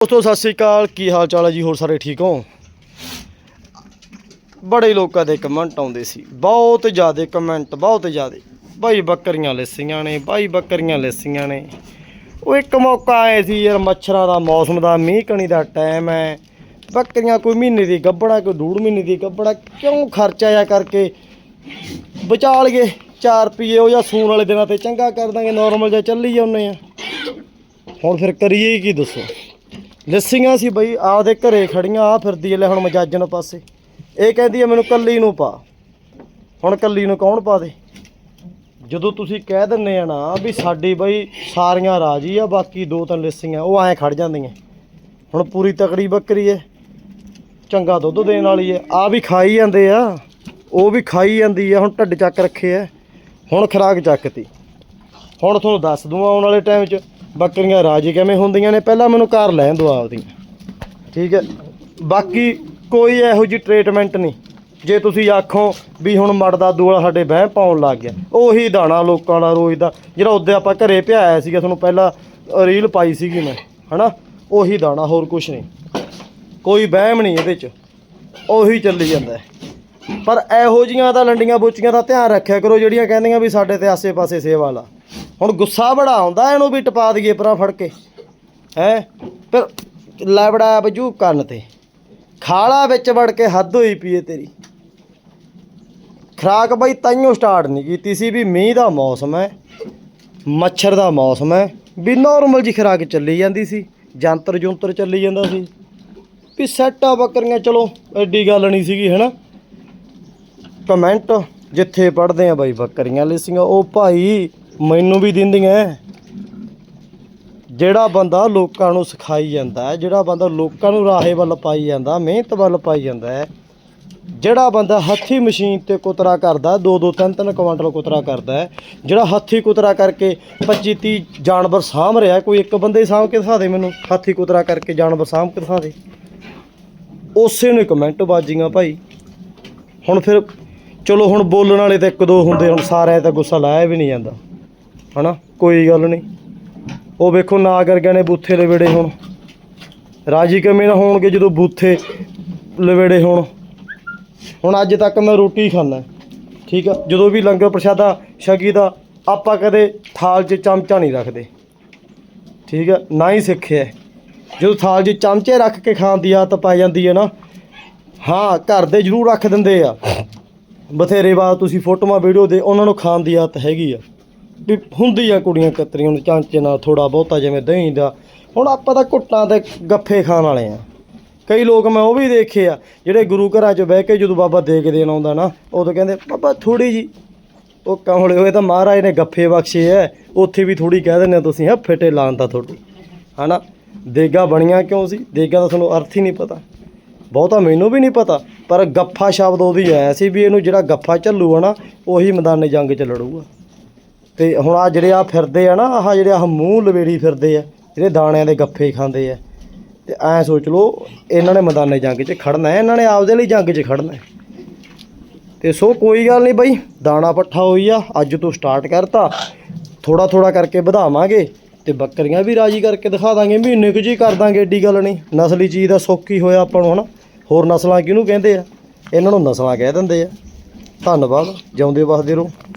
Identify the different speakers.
Speaker 1: ਦੋਸਤੋ, ਸਤਿ ਸ੍ਰੀ ਅਕਾਲ। ਕੀ ਹਾਲ ਚਾਲ ਹੈ ਜੀ? ਹੋਰ ਸਾਰੇ ਠੀਕ ਹੋ? ਬੜੇ ਲੋਕਾਂ ਦੇ ਕਮੈਂਟ ਆਉਂਦੇ ਸੀ। ਬਹੁਤ ਜ਼ਿਆਦਾ ਕਮੈਂਟ ਬਹੁਤ ਜ਼ਿਆਦਾ। ਭਾਈ ਬੱਕਰੀਆਂ ਲੈਸੀਆਂ ਨੇ ਭਾਈ ਬੱਕਰੀਆਂ ਲੈਸੀਆਂ ਨੇ। ਉਹ ਇੱਕ ਮੌਕਾ ਆਏ ਸੀ ਯਾਰ, ਮੱਛਰਾਂ ਦਾ ਮੌਸਮ ਦਾ, ਮੀਂਹ ਕਣੀ ਦਾ ਟਾਈਮ ਹੈ। ਬੱਕਰੀਆਂ ਕੋਈ ਮਹੀਨੇ ਦੀ ਗੱਬੜਾ ਕੋਈ ਡੂਢ ਮਹੀਨੇ ਦੀ ਗੱਬੜਾ ਕਿਉਂ ਖਰਚਾ ਜਾ ਕਰਕੇ ਬਚਾ ਲਈਏ 4 ਰੁਪਏ ਉਹ ਜਾਂ ਸੂਣ ਵਾਲੇ ਦਿਨਾਂ ਤੇ ਚੰਗਾ ਕਰ ਦਾਂਗੇ ਨਾਰਮਲ ਜਿਹਾ ਚੱਲੀ ਜਾਂਦੇ ਆ। ਹੁਣ ਫਿਰ ਕਰੀਏ ਕੀ ਦੱਸੋ? ਲੱਸੀਆਂ ਸੀ ਬਈ ਆਪਦੇ ਘਰੇ ਖੜੀਆਂ ਆ ਫਿਰਦੀ ਐ ਲੈ ਹੁਣ ਮਜਾਜਨ ਪਾਸੇ। ਇਹ ਕਹਿੰਦੀ ਐ ਮੈਨੂੰ ਕੱਲੀ ਨੂੰ ਪਾ। ਹੁਣ ਕੱਲੀ ਨੂੰ ਕੌਣ ਪਾ ਦੇ? ਜਦੋਂ ਤੁਸੀਂ ਕਹਿ ਦਿੰਨੇ ਆ ਨਾ ਵੀ ਸਾਡੀ ਬਈ ਸਾਰੀਆਂ ਰਾਜੀ ਆ, ਬਾਕੀ ਦੋ ਤਿੰਨ ਲੱਸੀਆਂ, ਉਹ ਐਂ ਖੜ ਜਾਂਦੀਆਂ। ਹੁਣ ਪੂਰੀ ਤਕੜੀ ਬੱਕਰੀ ਐ ਚੰਗਾ ਦੁੱਧ ਦੇਣ ਵਾਲੀ ਐ ਆ ਵੀ ਖਾਈ ਜਾਂਦੇ ਆ, ਉਹ ਵੀ ਖਾਈ ਜਾਂਦੀ ਆ, ਹੁਣ ਢੱਡ ਚੱਕ ਰੱਖੇ ਐ ਹੁਣ ਖਰਾਕ ਚੱਕਤੀ। ਹੁਣ ਤੁਹਾਨੂੰ ਦੱਸ ਦੂੰ ਆਉਣ ਵਾਲੇ ਟਾਈਮ 'ਚ ਬੱਕਰੀਆਂ ਰਾਜੀ ਕਿਵੇਂ ਹੁੰਦੀਆਂ ਨੇ, ਪਹਿਲਾਂ ਮੈਨੂੰ ਘਰ ਲੈਣ ਦਿਓ ਆਪਦੀਆਂ। ਠੀਕ ਹੈ? ਬਾਕੀ ਕੋਈ ਇਹੋ ਜਿਹੀ ਟ੍ਰੀਟਮੈਂਟ ਨਹੀਂ। ਜੇ ਤੁਸੀਂ ਆਖੋ ਵੀ ਹੁਣ ਮੜਦਾ ਦੂਲਾ ਸਾਡੇ ਬਹਿ ਪਾਉਣ ਲੱਗ ਗਿਆ, ਉਹੀ ਦਾਣਾ ਲੋਕਾਂ ਦਾ, ਰੋਜ਼ ਦਾ। ਜਿਹੜਾ ਉਹਦੇ ਆਪਾਂ ਘਰੇ ਪਿਆਇਆ ਸੀਗਾ, ਤੁਹਾਨੂੰ ਪਹਿਲਾਂ ਰੀਲ ਪਾਈ ਸੀਗੀ ਮੈਂ, ਹਨਾ? ਉਹੀ ਦਾਣਾ, ਹੋਰ ਕੁਝ ਨਹੀਂ। ਕੋਈ ਵਹਿਮ ਨਹੀਂ ਇਹਦੇ 'ਚ, ਉਹੀ ਚੱਲੀ ਜਾਂਦਾ ਪਰ ਇਹੋ ਜੀਆਂ ਦਾ ਲੰਡੀਆਂ ਬੋਚੀਆਂ ਦਾ ਧਿਆਨ ਰੱਖਿਆ ਕਰੋ, ਜਿਹੜੀਆਂ ਕਹਿੰਦੀਆਂ ਵੀ ਸਾਡੇ ਤੇ ਆਸੇ-ਪਾਸੇ ਸੇਵਾ ਲਾ। ਹੁਣ ਗੁੱਸਾ ਬੜਾ ਆਉਂਦਾ, ਇਹਨੂੰ ਵੀ ਟਪਾ ਦਈਏ ਪਰਾਂ ਫੜ ਕੇ। ਹੈ? ਫਿਰ ਲੈ ਬੜਾ ਬਜੂ ਕੰਨ ਤੇ। ਖਾਲਾ ਵਿੱਚ ਵੜ ਕੇ ਹੱਦ ਹੋਈ ਪੀਏ ਤੇਰੀ। ਖਰਾਕ ਬਾਈ ਤਾਈਓ ਸਟਾਰਟ ਨਹੀਂ ਕੀਤੀ ਸੀ ਵੀ ਮੀਂਹ ਦਾ ਮੌਸਮ ਹੈ, ਮੱਛਰ ਦਾ ਮੌਸਮ ਹੈ, ਵੀ ਨਾਰਮਲ ਜੀ ਖਰਾਕ ਚੱਲੀ ਜਾਂਦੀ ਸੀ, ਜੰਤਰ ਜੁੰਤਰ ਚੱਲੀ ਜਾਂਦਾ ਸੀ। ਵੀ ਸੈੱਟ ਬੱਕਰੀਆਂ, ਚਲੋ, ਐਡੀ ਗੱਲ ਨਹੀਂ ਸੀਗੀ, ਹੈਨਾ? ਕਮੈਂਟ ਜਿੱਥੇ ਪੜਦੇ ਆ ਬਾਈ ਬੱਕਰੀਆਂ ਲਿਸੀਆਂ ਉਹ ਭਾਈ ਮੈਨੂੰ ਵੀ ਦਿੰਦੀਆਂ ਜਿਹੜਾ ਬੰਦਾ ਲੋਕਾਂ ਨੂੰ ਸਿਖਾਈ ਜਾਂਦਾ ਹੈ ਜਿਹੜਾ ਬੰਦਾ ਲੋਕਾਂ ਨੂੰ ਰਾਹੇ ਵੱਲ ਪਾਈ ਜਾਂਦਾ, ਮਿਹਨਤ ਵੱਲ ਪਾਈ ਜਾਂਦਾ ਹੈ ਜਿਹੜਾ ਬੰਦਾ ਹੱਥੀ ਮਸ਼ੀਨ ਤੇ ਕੁਤਰਾ ਕਰਦਾ, ਦੋ ਦੋ ਤਿੰਨ ਤਿੰਨ ਕੁਆਂਟਲ ਕੁਤਰਾ ਕਰਦਾ ਹੈ ਜਿਹੜਾ ਹੱਥੀ ਕੁਤਰਾ ਕਰਕੇ 25 30 ਜਾਨਵਰ ਸਾਂਭ ਰਿਹਾ ਕੋਈ ਇੱਕ ਬੰਦੇ ਸਾਂਭ ਕੇ ਦਿਖਾ ਦੇ ਮੈਨੂੰ, ਹੱਥੀ ਕੁਤਰਾ ਕਰਕੇ ਜਾਨਵਰ ਸਾਂਭ ਕੇ ਦਿਖਾ ਦੇ। ਉਸੇ ਨੂੰ ਕਮੈਂਟ ਬਾਜੀਆਂ ਭਾਈ। ਹੁਣ ਫਿਰ ਚਲੋ ਹੁਣ ਬੋਲਣ ਵਾਲੇ ਤਾਂ ਇੱਕ ਦੋ ਹੁੰਦੇ, ਹੁਣ ਸਾਰਿਆਂ ਤਾਂ ਗੁੱਸਾ ਲਾਇਆ ਵੀ ਨਹੀਂ ਜਾਂਦਾ। ਹਨਾ? ਕੋਈ ਗੱਲ ਨਹੀਂ। ਉਹ ਵੇਖੋ ਨਾ ਕਰ ਗਏ ਨੇ ਬੂਥੇ ਲਵੇੜੇ ਹੁਣ। ਰਾਜੀ ਕਿਵੇਂ ਨਾ ਹੋਣਗੇ ਜਦੋਂ ਬੂਥੇ ਲਵੇੜੇ ਹੋਣ। ਹੁਣ ਅੱਜ ਤੱਕ ਮੈਂ ਰੋਟੀ ਖਾਣਾ ਠੀਕ ਆ? ਜਦੋਂ ਵੀ ਲੰਗਰ ਪ੍ਰਸ਼ਾਦਾ ਛਕੀ ਦਾ, ਆਪਾਂ ਕਦੇ ਥਾਲ 'ਚ ਚਮਚਾ ਨਹੀਂ ਰੱਖਦੇ। ਠੀਕ ਆ? ਨਾ ਹੀ ਸਿੱਖਿਆ। ਜਦੋਂ ਥਾਲ 'ਚ ਚਮਚੇ ਰੱਖ ਕੇ ਖਾਣ ਦੀ ਆਦਤ ਪੈ ਜਾਂਦੀ ਹੈ ਨਾ, ਹਾਂ, ਘਰ ਦੇ ਜ਼ਰੂਰ ਰੱਖ ਦਿੰਦੇ ਆ। ਬਥੇਰੇ ਬਾਅਦ ਤੁਸੀਂ ਫੋਟੋਆਂ, ਵੀਡੀਓ ਦੇ ਉਹਨਾਂ ਨੂੰ ਖਾਣ ਦੀ ਆਦਤ ਹੈਗੀ ਆ। ਵੀ ਹੁੰਦੀ ਆ ਕੁੜੀਆਂ ਕਤਰੀਆਂ ਨੂੰ ਚਾਂਚੇ ਨਾਲ ਥੋੜਾ ਬਹੁਤਾ ਜਿਵੇਂ ਦਹੀਂ ਦਾ। ਹੁਣ ਆਪਾਂ ਤਾਂ ਘੁੱਟਾਂ ਤੇ ਗੱਫੇ ਖਾਣ ਵਾਲੇ ਆ। ਕਈ ਲੋਕ ਮੈਂ ਉਹ ਵੀ ਦੇਖੇ ਆ, ਜਿਹੜੇ ਗੁਰੂ ਘਰਾਂ 'ਚ ਬਹਿ ਕੇ ਜਦੋਂ ਬਾਬਾ ਦੇਖ ਦੇਣ ਆਉਂਦਾ ਨਾ ਉਦੋਂ ਕਹਿੰਦੇ, ਬਾਬਾ ਥੋੜੀ ਜੀ। ਉਹ ਕਮਲੇ ਹੋਏ ਤਾਂ ਮਹਾਰਾਜ ਨੇ ਗੱਫੇ ਬਖਸ਼ੇ ਐ। ਉੱਥੇ ਵੀ ਥੋੜੀ ਕਹਿ ਦਿੰਦੇ ਤੁਸੀਂ ਹਾਂ ਫਿੱਟੇ ਲਾਂਦਾ ਤੁਹਾਡੀ ਹਨਾ? ਦੇਗਾ ਬਣੀਆਂ ਕਿਉਂ ਸੀ? ਦੇਗਾ ਦਾ ਤੁਹਾਨੂੰ ਅਰਥ ਹੀ ਨਹੀਂ ਪਤਾ। ਬਹੁਤਾ ਮੈਨੂੰ ਵੀ ਨਹੀਂ ਪਤਾ, ਪਰ ਗੱਫਾ ਸ਼ਬਦ ਉਹਦੀ ਆਇਆ ਸੀ ਵੀ ਇਹਨੂੰ ਜਿਹੜਾ ਗੱਫਾ ਝੱਲੂਗਾ ਨਾ, ਉਹੀ ਮੈਦਾਨੇ ਜੰਗ 'ਚ ਲੜੂਗਾ। ਤੇ ਹੁਣ ਆ ਜਿਹੜੇ ਆ ਫਿਰਦੇ ਆ ਨਾ, ਆਹ ਜਿਹੜੇ ਆ ਮੂੰਹ ਲਵੇੜੀ ਫਿਰਦੇ ਆ, ਜਿਹੜੇ ਦਾਣਿਆਂ ਦੇ ਗੱਫੇ ਖਾਂਦੇ ਆ, ਤੇ ਐ ਸੋਚ ਲਓ, ਇਹਨਾਂ ਨੇ ਮੈਦਾਨੇ ਜੰਗ 'ਚ ਖੜਨਾ ਇਹਨਾਂ ਨੇ ਆਪਦੇ ਲਈ ਜੰਗ 'ਚ ਖੜਨਾ ਹੈ। ਤੇ ਸੋ ਕੋਈ ਗੱਲ ਨਹੀਂ ਬਾਈ, ਦਾਣਾ ਪੱਠਾ ਹੋਈ ਆ, ਅੱਜ ਤੋਂ ਸਟਾਰਟ ਕਰਤਾ ਥੋੜਾ ਥੋੜਾ ਕਰਕੇ ਵਧਾਵਾਂਗੇ, ਤੇ ਬੱਕਰੀਆਂ ਵੀ ਰਾਜੀ ਕਰਕੇ ਦਿਖਾ ਦਾਂਗੇ, ਮਹੀਨੇ ਕੁ ਜੀ ਕਰ ਦਾਂਗੇ, ਏਡੀ ਗੱਲ ਨਹੀਂ। ਨਸਲੀ ਚੀਜ਼ ਦਾ ਸੌਖੀ ਹੋਇਆ ਆਪਾਂ ਨੂੰ ਹਨਾ, ਹੋਰ ਨਸਲਾਂ ਕਿਹਨੂੰ ਕਹਿੰਦੇ ਆ? ਇਹਨਾਂ ਨੂੰ ਨਸਲਾਂ ਕਹਿ ਦਿੰਦੇ ਆ। ਧੰਨਵਾਦ, ਜਿਉਂਦੇ ਵਸਦੇ ਰਹੋ।